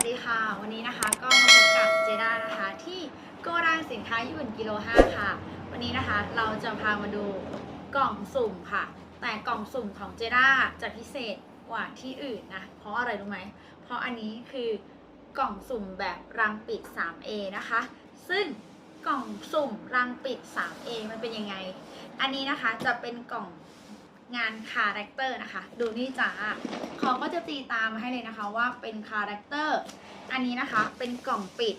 วัสดีค่ะ วันนี้นะคะก็มาพบกับเจด้านะคะ ที่โกดังสินค้าญี่ปุ่นกิโล5ค่ะ วันนี้นะคะเราจะพามาดูกล่องสุ่มค่ะ แต่กล่องสุ่มของเจด้าจะพิเศษกว่าที่อื่นนะ เพราะอะไรรู้ไหม เพราะอันนี้คือกล่องสุ่มแบบรังปิด 3A นะคะ ซึ่งกล่องสุ่มรังปิด 3A มันเป็นยังไง อันนี้นะคะจะเป็นกล่อง งานคาแรคเตอร์นะคะ ดูนี่จ้าเขาก็จะตีตามมาให้เลยนะคะว่าเป็นคาแรคเตอร์อันนี้นะคะเป็นกล่องปิด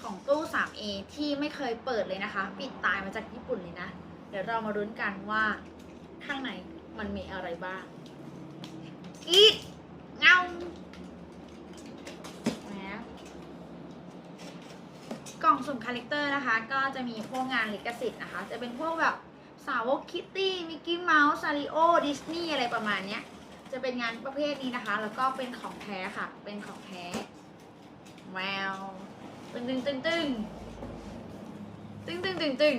ของตู้ 3A ที่ไม่เคยเปิดเลยนะคะ ปิดตายมาจากญี่ปุ่นเลยนะ เดี๋ยวเรามารุ้นกันว่าข้างในมันมีอะไรบ้างอีดเงาแหมกล่องสุ่มคาแรคเตอร์นะคะ ก็จะมีพวกงานลิขสิทธิ์นะคะ จะเป็นพวกแบบ สาวกคิตตี้มิกกี้เมาส์ซาริโอดิสนีย์อะไรประมาณเนี้ย จะเป็นงานประเภทนี้นะคะ แล้วก็เป็นของแท้ค่ะ เป็นของแท้แววตึงตึงตึงตึงตึงตึงตึงตึง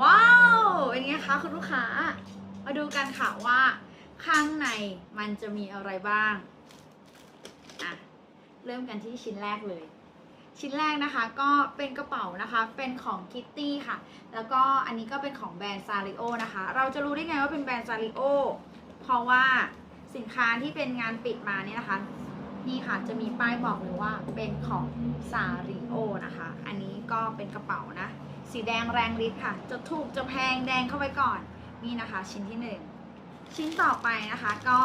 ว้าวเป็นไงคะคุณลูกค้า มาดูกันค่ะว่าข้างในมันจะมีอะไรบ้าง อะ เริ่มกันที่ชิ้นแรกเลย ชิ้นแรกนะคะก็เป็นกระเป๋านะคะเป็นของคิตตี้ค่ะ แล้วก็อันนี้ก็เป็นของแบรนด์ซาริโอนะคะ เราจะรู้ได้ไงว่าเป็นแบรนด์ซาริโอเพราะว่าสินค้าที่เป็นงานปิดมาเนี่ยนะคะ นี่ค่ะจะมีป้ายบอกเลยว่าเป็นของซาริโอนะคะ อันนี้ก็เป็นกระเป๋านะ สีแดงแรงฤทธิ์ค่ะ จะถูกจะแพงแดงเข้าไปก่อนนี่นะคะ ชิ้นที่หนึ่งชิ้นต่อไปนะคะก็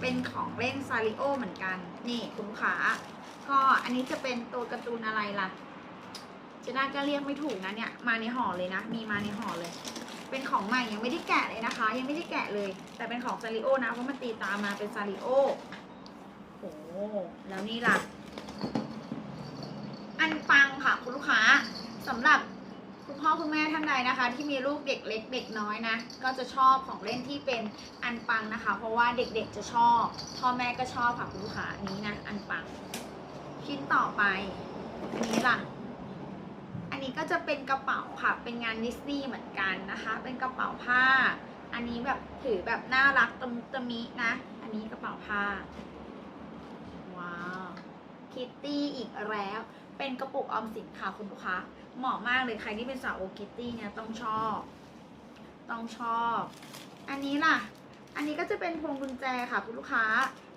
เป็นของเล่นซาริโอเหมือนกัน นี่คุณลูกค้า ก็อันนี้จะเป็นตัวการ์ตูนอะไรล่ะเจน่าก็เรียกไม่ถูกนะเนี่ยมาในห่อเลยนะ มีมาในห่อเลย เป็นของใหม่ยังไม่ได้แกะเลยนะคะ ยังไม่ได้แกะเลย แต่เป็นของซาริโอนะเพราะมันตีตามมาเป็นซาริโอโอ้แล้วนี่ล่ะ อันปังค่ะคุณลูกค้าสำหรับคุณพ่อคุณแม่ท่านใดนะคะ ที่มีลูกเด็กเล็กเด็กน้อยนะ ก็จะชอบของเล่นที่เป็นอันปังนะคะ เพราะว่าเด็กๆจะชอบ พ่อแม่ก็ชอบค่ะคุณลูกค้านนี้นะอันปัง ชิ้นต่อไป อันนี้ล่ะ อันนี้ก็จะเป็นกระเป๋าค่ะ เป็นงานดิสนีย์เหมือนกันนะคะ เป็นกระเป๋าผ้า อันนี้แบบถือแบบน่ารักตมตมินะ อันนี้กระเป๋าผ้า ว้าวคิตตี้อีกแล้ว เป็นกระปุกออมสินค่ะคุณลูกค้า เหมาะมากเลยใครที่เป็นสาวโอคิตตี้เนี่ยต้องชอบ ต้องชอบ อันนี้ล่ะ อันนี้ก็จะเป็นพวงกุญแจค่ะคุณลูกค้า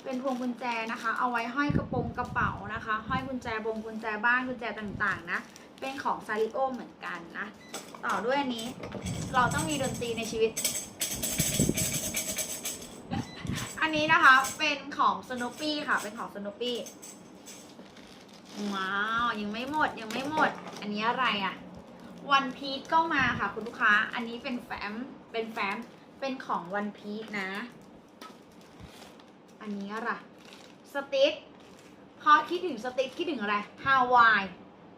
เป็นพวงกุญแจนะคะ เอาไว้ห้อยกระโปรงกระเป๋านะคะ ห้อยกุญแจบงกุญแจบ้านกุญแจต่างๆนะ เป็นของซาริโอเหมือนกันนะ ต่อด้วยอันนี้ เราต้องมีดนตรีในชีวิต อันนี้นะคะเป็นของสโนปี้ค่ะ เป็นของสโนปี้ ว้าว ยังไม่หมดยังไม่หมด อันนี้อะไรอะวันพีชก็มาค่ะคุณลูกค้า อันนี้เป็นแฟ้ม เป็นแฟ้ม เป็นของวันพีชนะ อันนี้อะไรสติ๊กพอคิดถึงสติ๊กคิดถึงอะไรฮาวาย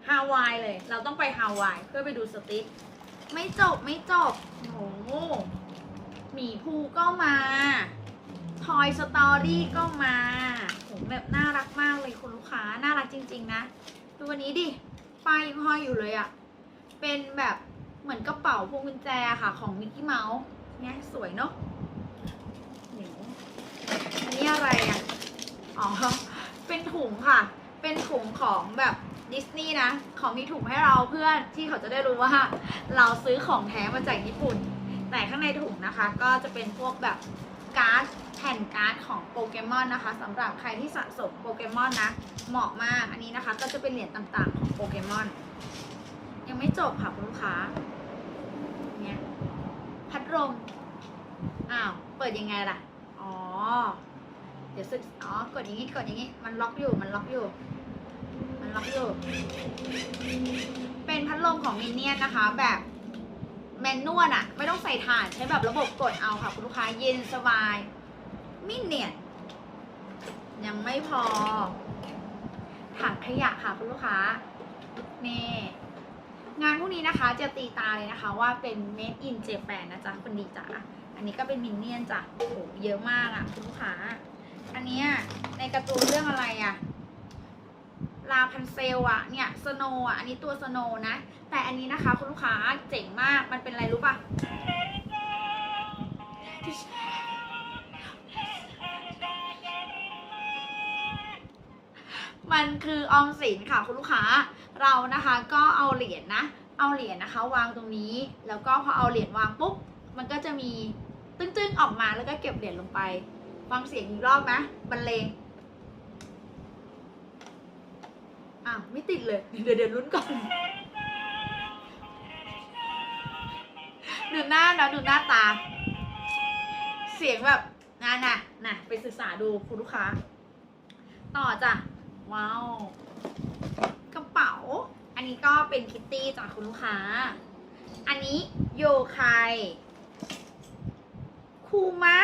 ฮาวายเลย เราต้องไปฮาวายเพื่อไปดูสติ๊กไม่จบไม่จบโอ้โหหมีภูก็มาทอยสตอรี่ก็มาโหแบบน่ารักมากเลยคุณลูกค้า น่ารักจริง ๆ นะ ดูวันนี้ดิป้ายยังห้อยอยู่เลยอะเป็นแบบเหมือนกระเป๋าพวงกุญแจค่ะของมิกกี้เมาส์เนี่ยสวยเนาะ นนี้อะไรอะ อ๋อ เป็นถุงค่ะ เป็นถุงของแบบดิสนีย์นะ เขามีถุงให้เราเพื่อนที่เขาจะได้รู้ว่า เราซื้อของแท้มาจากญี่ปุ่น แต่ข้างในถุงนะคะ ก็จะเป็นพวกแบบการ์ดแผ่นการ์ดของโปเกมอนนะคะสำหรับใครที่สะสมโปเกมอนนะ เหมาะมากอันนี้นะคะ ก็จะเป็นเหรียญต่างๆของโปเกมอนยังไม่จบค่ะคุณลูกค้าเนี่ยพัดลมอ้าว เปิดยังไงล่ะ อ๋อ เดี๋ยวสึกอ๋อกดอย่างงี้กดอย่างงี้ มันล็อกอยู่มันล็อกอยู่ มันล็อกอยู่ เป็นพัดลมของมินเนี่ยนนะคะ แบบแมนนวลอะไม่ต้องใส่ถ่านใช้แบบระบบกดเอาค่ะ คุณลูกค้าเย็นสบายมินเนี่ยนยังไม่พอ ถังขยะค่ะคุณลูกค้านี่งานพวกนี้นะคะจะตีตาเลยนะคะว่าเป็น made in Japan นะจ๊ะคุณดีจ๋าอันนี้ก็เป็นมินเนี่ยนจ้ะโอ้โหเยอะมากอะคุณลูกค้า อันเนี้ยในการ์ตูนเรื่องอะไรอะลาพันเซลอะเนี่ยสโนอะอันนี้ตัวสโนนะ แต่อันนี้นะคะคุณลูกค้าเจ๋งมากมันเป็นอะไรรู้ปะมันคือออมสินค่ะคุณลูกค้าเรานะคะก็เอาเหรียญนะเอาเหรียญนะคะ วางตรงนี้ แล้วก็พอเอาเหรียญวางปุ๊บมันก็จะมีตึ้งๆออกมาแล้วก็เก็บเหรียญลงไป ฟังเสียงอีกรอบไหมบรรเลงอะไม่ติดเลย เดี๋ยวเดี๋ยวลุ้นก่อนดูหน้านะดูหน้าตา เสียงแบบนั่นน่ะน่ะไปศึกษาดูคุณลูกค้า ต่อจ้ะ ว้าวกระเป๋า อันนี้ก็เป็นคิตตี้จากคุณลูกค้า อันนี้โยไคคูมะ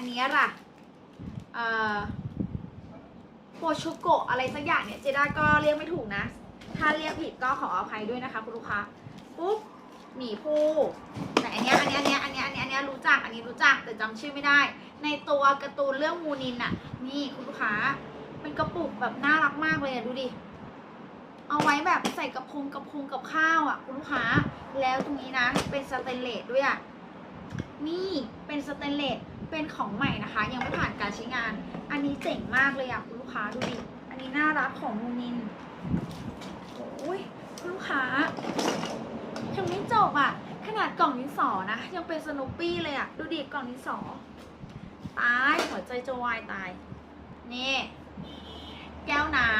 อันนี้ล่ะเอ่อโชุโกะอะไรสักอย่างเนี่ยเจด้าก็เรียกไม่ถูกนะ ถ้าเรียกผิดก็ขออภัยด้วยนะคะคุณลูกค้าปุ๊บหมีภูแต่อันนี้อันนี้อันนี้อันนี้อันนี้อันนี้รู้จักอันนี้รู้จักแต่จำชื่อไม่ได้ ในตัวการ์ตูนเรื่องมูนินอะนี่คุณลูกค้าเป็นกระปุกแบบน่ารักมากเลยอะดูดิเอาไว้แบบใส่กระพงกระพงกับข้าวอะคุณลูกค้าแล้วตรงนี้นะ เป็นสเตนเลสด้วยอะนี่เป็นสเตนเลส เป็นของใหม่นะคะ ยังไม่ผ่านการใช้งาน อันนี้เจ๋งมากเลยอะคุณลูกค้าดูดิ อันนี้น่ารักของมูนินโอ้ยคุณลูกค้ายังไม่จบอะขนาดกล่องดินสอนะ ยังเป็นสนุปปี้เลยอะดูดิกล่องดินสอ ตายหัวใจจะวายตาย นี่ แก้วน้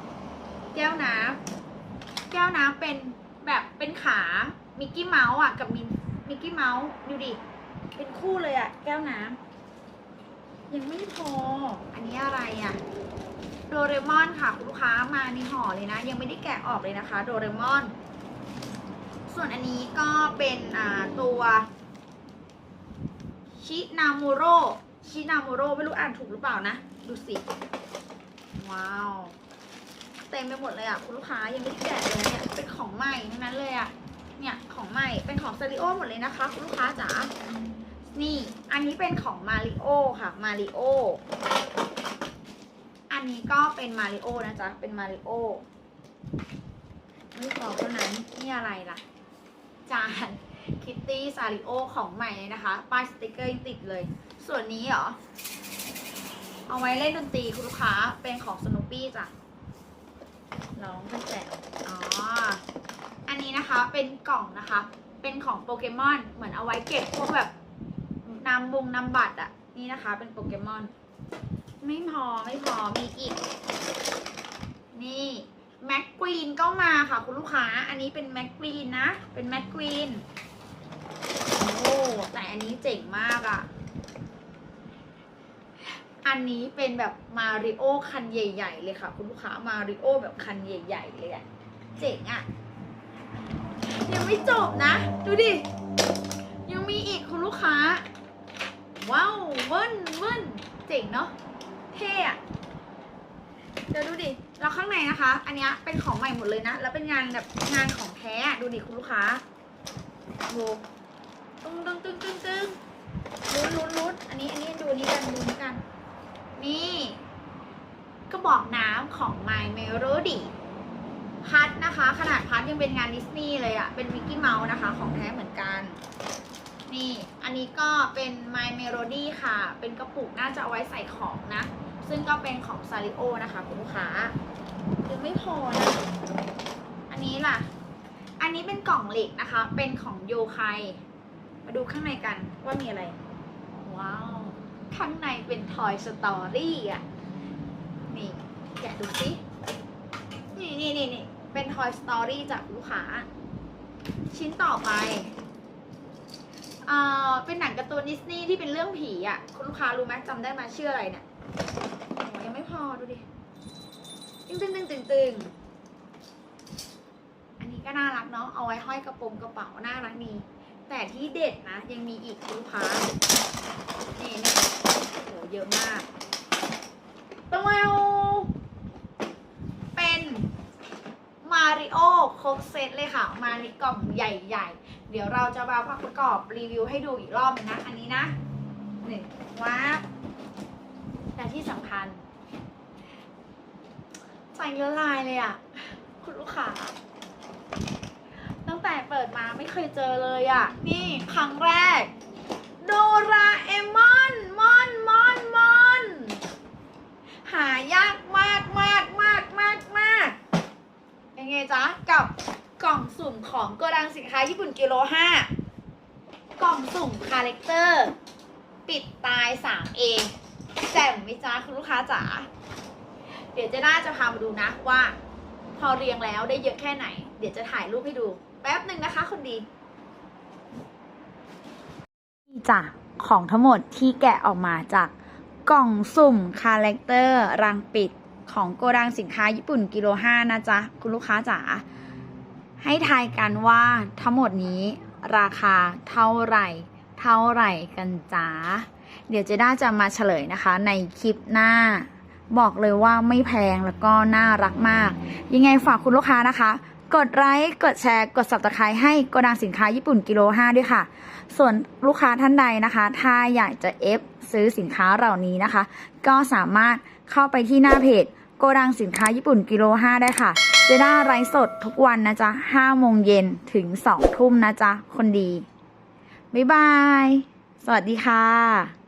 ำแก้วน้ำแก้วน้ำเป็นแบบเป็นขา มิกกี้เมาส์อะกับมินมิกกี้เมาส์ดูดิ เป็นคู่เลยอะแก้วน้ำยังไม่พอ อันนี้อะไรอะโดเรมอนค่ะคุณลูกค้ามาในห่อเลยนะ ยังไม่ได้แกะออกเลยนะคะ โดเรมอน ส่วนอันนี้ก็เป็นตัวชินามูโรชินามูโรไม่รู้อ่านถูกหรือเปล่านะ ดูสิ ว้าว เต็มไปหมดเลยอะ คุณลูกค้ายังไม่ได้แกะเลยเนี่ยเป็นของใหม่ทั้งนั้นเลยอะ เนี่ยของใหม่เป็นของซาริโอหมดเลยนะคะ คุณลูกค้าจ๋า นี่อันนี้เป็นของมาริโอค่ะมาริโออันนี้ก็เป็นมาริโอนะจ๊ะ เป็นมาริโอไม่พอเท่านั้นนี่อะไรล่ะ จานคิตตี้ซาริโอของใหม่เลยนะคะ ป้ายสติกเกอร์ยังติดเลย ส่วนนี้เหรอ เอาไว้เล่นดนตรีคุณลูกค้าเป็นของสนุปปี้จ้ะร้องเป็นแจกอ๋อ อันนี้นะคะเป็นกล่องนะคะ เป็นของโปเกมอนเหมือนเอาไว้เก็บพวกแบบ นำบงนำบัตรอะนี่นะคะ เป็นโปเกมอน ไม่พอไม่พอมีอีก นี่แม็กกวีนก็มาค่ะคุณลูกค้า อันนี้เป็นแม็กกวีนนะ เป็นแม็กกวีน โอ้ แต่อันนี้เจ๋งมากอะอันนี้เป็นแบบมาริโอคันใหญ่ ๆ เลยค่ะ คุณลูกค้ามาริโอแบบคันใหญ่ ๆ เลยอะเจ๋งอะยังไม่จบนะ ดูดิ ยังมีอีกคุณลูกค้า ว้าวเวิ้นเวิ้นเจ๋งเนาะเท่อะเดี๋ยวดูดิแล้วข้างในนะคะ อันเนี้ยเป็นของใหม่หมดเลยนะ แล้วเป็นงานแบบงานของแท้อะดูดิคุณลูกค้าดูตึ้งตึ้งตึ้งตึ้งตึ้งลุ้นลุ้นลุ้นอันนี้อันนี้ดูนนี้กันดูนี้กัน นี่กระบอกน้ำของ My Melody พัดนะคะ ขนาดพัดยังเป็นงานดิสนีย์เลยอะเป็นมิกกี้เมาส์นะคะ ของแท้เหมือนกัน นี่ อันนี้ก็เป็น My Melody ค่ะ เป็นกระปุกน่าจะเอาไว้ใส่ของนะ ซึ่งก็เป็นของซาริโอนะคะคุณลูกค้ายังไม่พอนะ อันนี้ล่ะ อันนี้เป็นกล่องเหล็กนะคะ เป็นของโยไคมาดูข้างในกันว่ามีอะไร ว้าว ข้างในเป็น Toy Story อะ นี่แกดูสิ นี่นี่นี่เป็น Toy Story จากลูกค้า ชิ้นต่อไป อ่าเป็นหนังการ์ตูนดิสนีย์ที่เป็นเรื่องผีอะ คุณลูกค้ารู้ไหมจำได้ไหมชื่ออะไรเนี่ยโอ้ยังไม่พอดูดิตึงตึงตึงตึงตึงอันนี้ก็น่ารักเนาะเอาไว้ห้อยกระโปรงกระเป๋าน่ารักดีแต่ที่เด็ดนะ ยังมีอีกคุณลูกค้านี่นี่โหเยอะมากตัวเป็นมาริโอครบเซตเลยค่ะ มาในกล่องใหญ่ ๆ เดี๋ยวเราจะมาภาคประกอบรีวิวให้ดูอีกรอบนึงนะ อันนี้นะหนึ่งว้าแต่ที่สำคัญใจละลายเลยอะ่ะ คุณลูกค้าตั้งแต่เปิดมาไม่เคยเจอเลยอะ่ะ นี่ครั้งแรก โดราเอมอนมอนมอนมอนหายากมากมากมากมากมากยังไงจ๊ะกับ สุ่มของโกดังสินค้าญี่ปุ่นกิโลห้ากล่องสุ่มคาแรคเตอร์ ปิดตาย 3A แจ่มไหมจ๊ะคุณลูกค้าจ๋าเดี๋ยวเจะน่าจะพามาดูนะว่า พอเรียงแล้วได้เยอะแค่ไหน เดี๋ยวจะถ่ายรูปให้ดู แป๊บหนึ่งนะคะคนดีนี่จ้ะของทั้งหมดที่แกะออกมาจากกล่องสุ่มคาแรคเตอร์รังปิดของโกดังสินค้าญี่ปุ่นกิโล5นะจ๊ะ คุณลูกค้าจ๋า ให้ทายกันว่าทั้งหมดนี้ราคาเท่าไหร่ เท่าไหร่กันจ๊ะเดี๋ยวเจด้าจะมาเฉลยนะคะ ในคลิปหน้า บอกเลยว่าไม่แพงแล้วก็น่ารักมาก ยังไงฝากคุณลูกค้านะคะ กดไลค์กดแชร์กด subscribe ให้โกดังสินค้าญี่ปุ่นกิโล5ด้วยค่ะ ส่วนลูกค้าท่านใดนะคะ ถ้าอยากจะเอฟซื้อสินค้าเหล่านี้นะคะ ก็สามารถเข้าไปที่หน้าเพจโกดังสินค้าญี่ปุ่นกิโล5ได้ค่ะ เจด้าไลฟ์สดทุกวันนะจ๊ะ5โมงเย็นถึง2ทุ่มนะจ๊ะ คนดี บ๊ายบาย สวัสดีค่ะ